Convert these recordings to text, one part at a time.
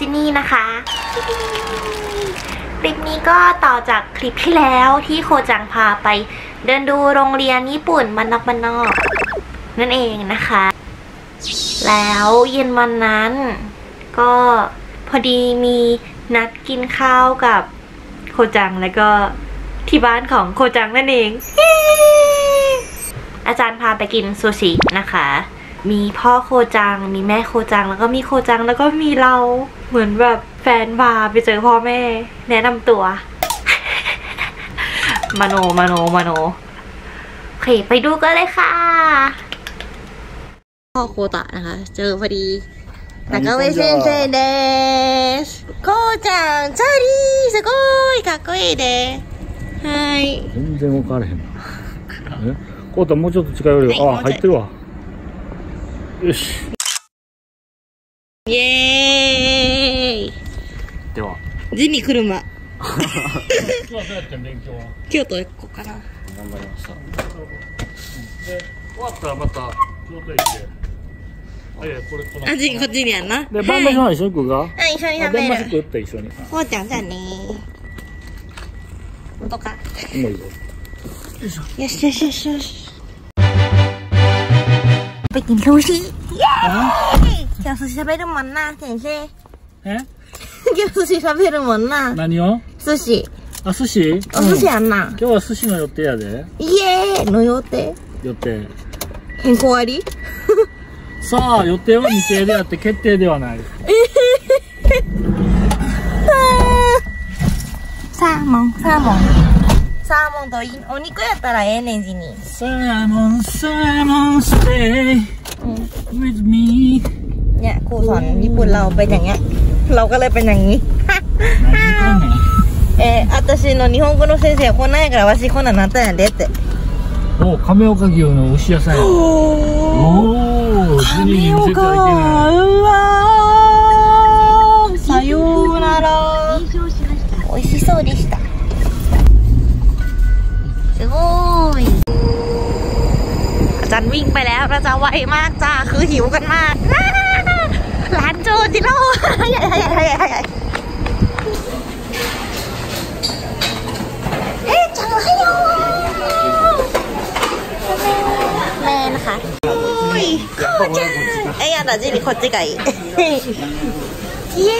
จินนี่นะคะ คลิปนี้ก็ต่อจากคลิปที่แล้วที่โคจังพาไป เดินดูโรงเรียนญี่ปุ่นมันนอกมันนอก นั่นเองนะคะ แล้วเย็นวันนั้น ก็พอดีมีนัดกินข้าวกับโคจังแล้วก็ที่บ้านของโคจังนั่นเอง อาจารย์พาไปกินซูชินะคะ มีพ่อโคจัง มีแม่โคจัง แล้วก็มีโคจัง แล้วก็มีเรา เหมือนแบบแฟนพาไปเจอพ่อแม่ แนะนำตัว มโนมโนมโนโอเค ไปดูกันเลยค่ะ พ่อโคตะนะคะ เจอพอดี中上先生です。こうちゃん、チャリー、すごい、かっこいいです。はい。全然分からへんなえこうたもうちょっと近寄るよ、あはいもうちょい入ってるわ よし。イエーイ。では。地味車。今日はどうやってん勉強は？京都行こうかな。頑張りました。で終わったらまた京都駅であいやこれこの。あ、ジこっちにやんな。で晩飯は一緒に食うか、うん、一緒にあ食べる。晩飯食って一緒に。うちゃんじゃあね。本当か。ういいよよしよしよしよし。ไปกินซูชิเย้今日寿司食べるもんな、先生。え今日寿司食べるもんな。何を寿司。あ寿司お寿司うんやんな。今日は寿司の予定やでイエーイの予定予定変更ありさあ予定は未定であって決定ではないサーモン、サーモン。 サーモンといお肉やったらええねんじに。サーモンサーモン stay with me เนี่ยครูสอนญี่ปุ่นเราเป็นอย่างเงี้ย เราก็เลยเป็นอย่างนี้ 何時間ねんえー、私の日本語の先生こんなんやからわしこんなんなったんやでって。お亀岡牛の牛屋さんやおおジニーに見せてはいけないうわ ิ่งไปแล้วเราจะไวมากจ้าคือหิวกันมากร้านโจจิโร่ใหญ่ใหญ่ใหญ่ใหญ่เอ๊จังให้ยแม่นะคะอ้ยโคจิเอ้ยแต่จีนี่โคจิไก่ いイエー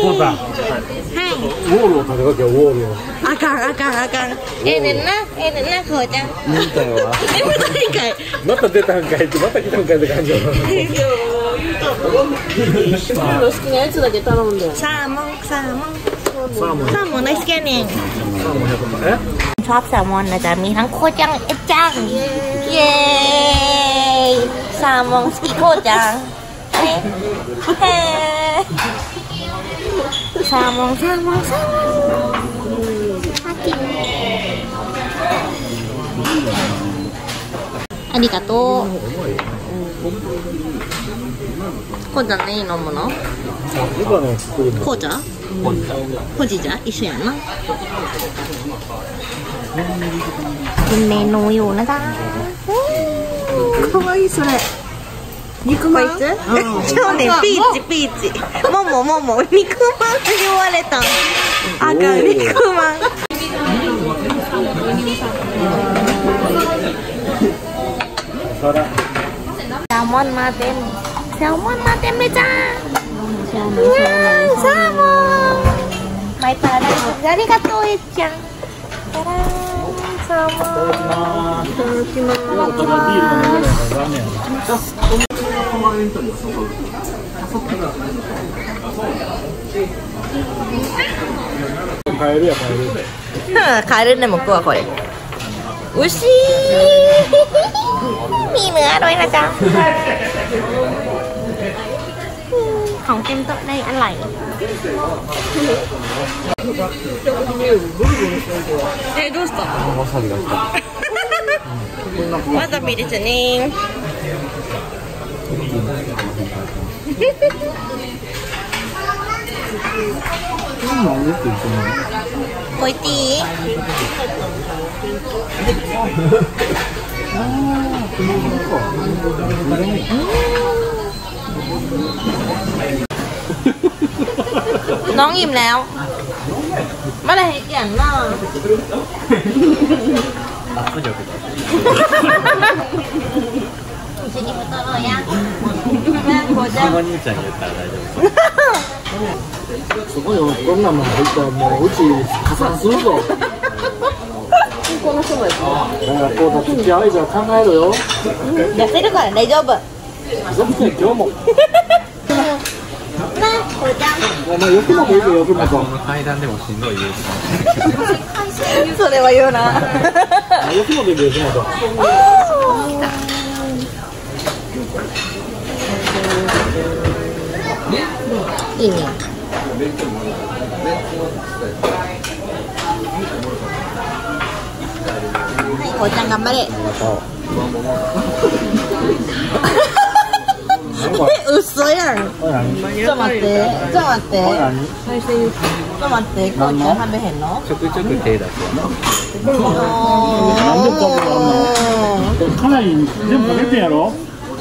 イコウタンはいウォールを食べかけよウォールをあかんあかんあかんええねんなええねんなこうちゃん見たよ眠たいんかいまた出たんかいってまた来たんかいって感じよ好きなやつだけ頼んでサーモンサーモンサーモンサーモン大好きやねんサーモン100円え ชอบแซลมอนนะจ๊ะมีทั้งโคจังเอจัง เย้แซลมอนสกิโคจังเฮ้ サーモンサーモンサーモンありがとう。こうじゃね、飲むの？こうじゃ。こじじゃ、一緒やな。運命のようなだ。可愛いそれ。肉まんこいつそうねピーチピーチもももも肉まんって言われたあかん肉まん皿แซลมอนมาเต็มแซลมอนมาเต็มเลยจ้าว้าวแซลมอนไม่ปลาได้ありがとうえっちゃんたらーんแซลมอน いただきますただビール 飲めないからダメやなカエルやカエル ขายด้วยในหมกตัวก่อนอุ้ยชีมีเนื้อด้วยนะจ๊ะของเต็มโต๊ะได้อร่อยえどうしたわさびが来たわさびですね 何って言ってんのこいていい น้องอิ่มแล้วเมื่อไหร่ให้เกียนน่ะ ชินิมุโ すごいよ、こんなもん入ったらもううち加算するぞ。こ人もですね。だからこうだ付き合いじゃ考えろよ。痩せるから大丈夫。そう、今日も。ま、こちゃん。よくもよ、くも。この階段でもしんどい。それは言うな。よくもよ、くも。いいね。はいこうちゃん頑張れ。え嘘やん。ちょっと待って。ちょっと待って。ちょっと待って。こうちゃん食べへんの？ちょくちょく手出すよなかなり全部かけてんやろ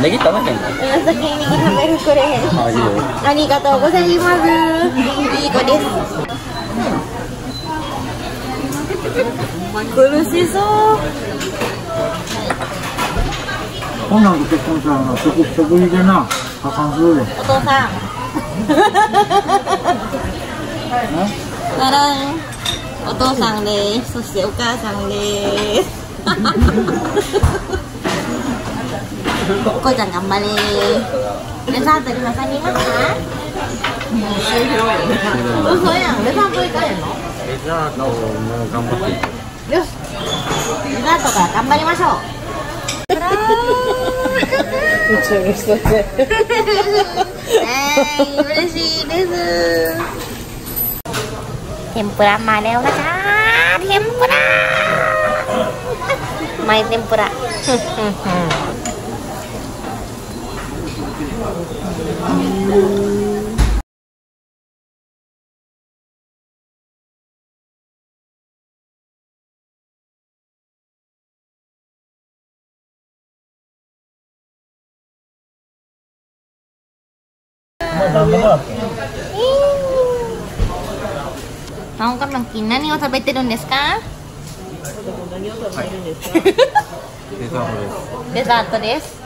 ネギ食べへん。のうん先に右食べるくれへん。あいいよありがとうございます。いい子です。苦しそうこんなん結婚したらな食食費でな。破産するでお父さん。ならん。お父さんです。そしてお母さんです 복고장 간만에 내 사람들이 마사님 할까? 무소야 내 사람들이가 했노? 데자도 뭐 간만에 요스 데자도가 간만에 마셔 재밌었어요 에이嬉しいです 天ぷら 말해요 나가 天ぷら 마이 天ぷら顔が真っ黄何を食べてるんですかデザートです。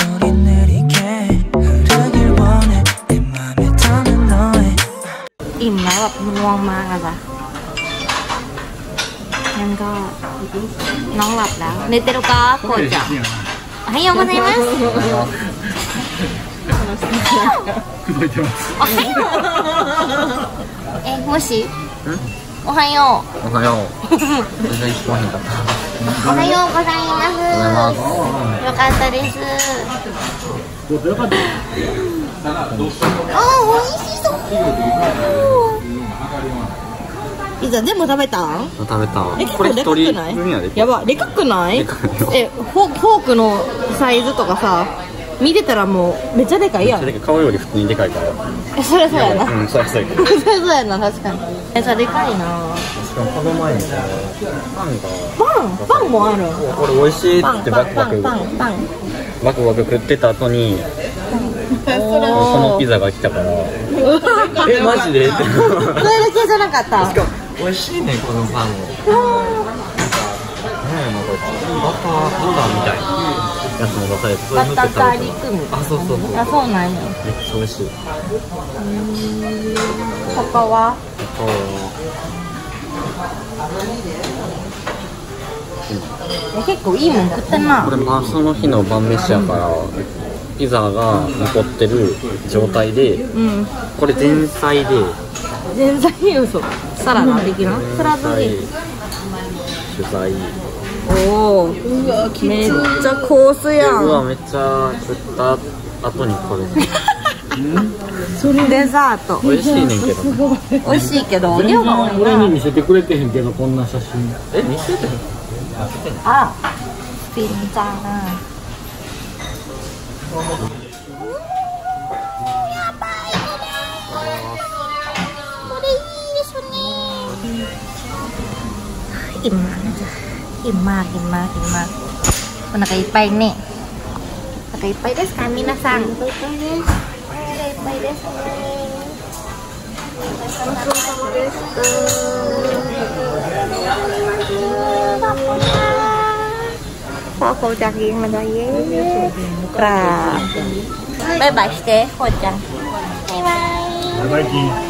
ง่วงมากอะจ้ะงั้นก็น้องหลับแล้ว寝てるかこうちゃんおはようございます届いてますおはようえもしおはようおはよう全然聞こえへんかったおはようございますよかったですよかったあー、美味しそう。 ピザ全部食べた？ん？食べたえ、結構でかくない？分やば、でかくない？え、フォークのサイズとかさ、見てたらもうめっちゃでかいやん。顔より普通にでかいからえ、それそうやな。うんそそうや それそうやな、確かに。え、さでかいな。しかもこの前にさパンがパン、パンもある。これ美味しいってバクバクパン、パン。バクバク食ってた後に そのピザが来たから えマジで？それだけじゃなかった。美味しいねこのパンも何やろなこれバターパウダーみたいなやつも出されてそれバタ塗って食べたーガーリックみたいあそうそうそう。な。あ、そうなんや。めっちゃ美味しい。他は？え結構いいもん食ってんな。こ。れまあその日の晩飯やからピザが残ってる状態でうん。これ前菜で。全然嘘サラダ的な？サラダで。主菜。おおめっちゃコースやん。うわめっちゃ食った後にこれ デザート。美味しいねんけど美味しいけど量が多いな。俺に見せてくれてへんけどこんな写真。え？見せて。へんあピンちゃんな。 อิ่มมากนะจ๊ะอิ่มมากอิ่มมากอิ่มมากお腹いっぱいねお腹いっぱいですか皆さんお腹いっぱいですお腹いっぱいですねごちそうさまでしたขอบคุณค่ะพ่อโคจังยิงมาด้วยเย้กราบบายบายしてโคจังบ๊ายบาย バイバイキン